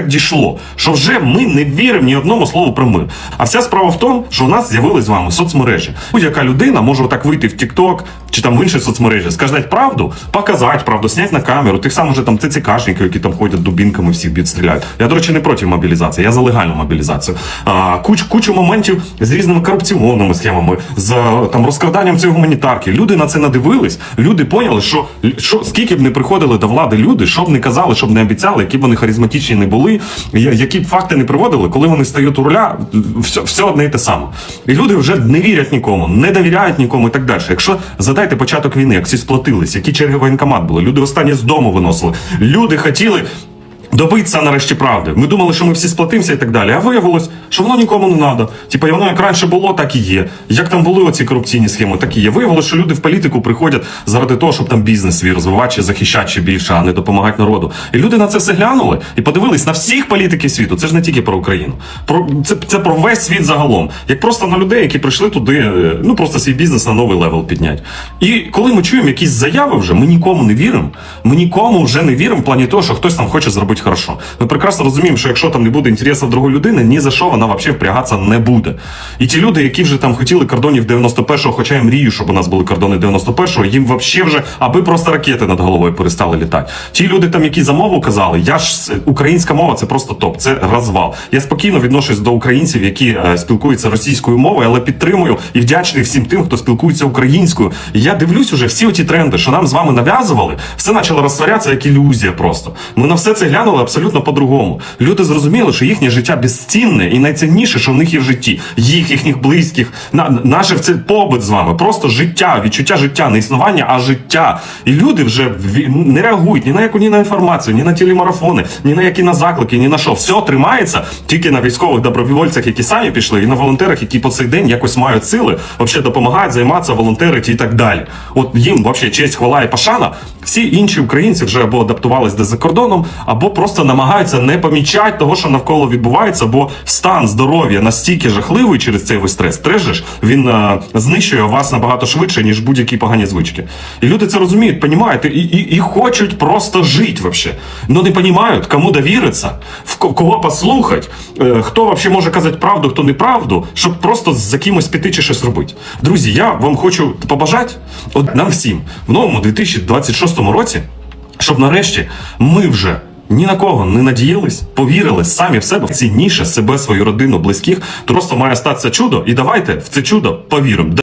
так дійшло, що вже ми не віримо ні одному слову про мир. А вся справа в тому, що у нас з'явились з вами соцмережі. Будь-яка людина може отак вийти в TikTok чи там в інші соцмережі, сказати правду, показати правду, зняти на камеру. Тих самих же там ЦЦКшників, які там ходять дубінками, всіх бід стріляють. Я, до речі, не проти мобілізації, я за легальну мобілізацію. А, куч, кучу моментів з різними корупційними схемами, з там розкраданням цієї гуманітарки. Люди на це надивились. Люди поняли, що, що скільки б не приходили до влади люди, що б не казали, що б не обіцяли, які б вони харизматичні не були, я- які б факти не приводили, коли вони стають у руля, все, все одне і те саме. І люди вже не вірять нікому, не довіряють нікому і так далі. Якщо задайте початок війни, як всі сплатились, які черги воєнкомат були, люди останні з дому виносили, люди хотіли. Добитися нарешті правди. Ми думали, що ми всі сплатимося і так далі. А виявилось, що воно нікому не треба. Типа, воно як раніше було, так і є. Як там були оці корупційні схеми, так і є. Виявилось, що люди в політику приходять заради того, щоб там бізнес свій розвивати чи захищати ще більше, а не допомагати народу. І люди на це все глянули і подивились на всіх політиків світу. Це ж не тільки про Україну. Про це, це про весь світ загалом. Як просто на людей, які прийшли туди, е, ну просто свій бізнес на новий левел підняти. І коли ми чуємо якісь заяви вже, ми нікому не віримо. Ми нікому вже не віримо в плані того, що хтось там хоче зробити хорошо. Ми прекрасно розуміємо, що якщо там не буде інтересів другої людини, ні за що вона взагалі впрягатися не буде. І ті люди, які вже там хотіли кордонів 91-го, хоча я мрію, щоб у нас були кордони 91-го, їм взагалі вже, аби просто ракети над головою перестали літати. Ті люди, там, які за мову казали, я ж українська мова це просто топ, це розвал. Я спокійно відношусь до українців, які е, спілкуються російською мовою, але підтримую і вдячний всім тим, хто спілкується українською. І я дивлюсь уже всі оті тренди, що нам з вами нав'язували, все почало розтворятися як ілюзія просто. Ми на все це глянули абсолютно по-другому. Люди зрозуміли, що їхнє життя безцінне і найцінніше, що в них є в житті. Їх, їхніх близьких, на, наше це побит з вами, просто життя, відчуття життя, не існування, а життя. І люди вже не реагують ні на яку ні на інформацію, ні на телемарафони, ні на які на заклики, ні на що. Все тримається тільки на військових добровольцях, які самі пішли, і на волонтерах, які по цей день якось мають сили, взагалі допомагають, займатися, волонтерити і так далі. От їм взагалі честь, хвала і пашана. Всі інші українці вже або адаптувались десь за кордоном, або просто намагаються не помічати того, що навколо відбувається, бо стан здоров'я настільки жахливий через цей весь стрес. Стрес він е, знищує вас набагато швидше, ніж будь-які погані звички. І люди це розуміють, понімають, і, і, і хочуть просто жити вообще. Но не розуміють, кому довіритися, в кого послухати, е, хто вообще може казати правду, хто неправду, щоб просто за кимось піти чи щось робити. Друзі, я вам хочу побажати от нам всім в новому 2026 році, щоб нарешті ми вже. Ні на кого не надіялись, повірили самі в себе цінніше себе, свою родину, близьких. Просто має статися чудо, і давайте в це чудо повіримо.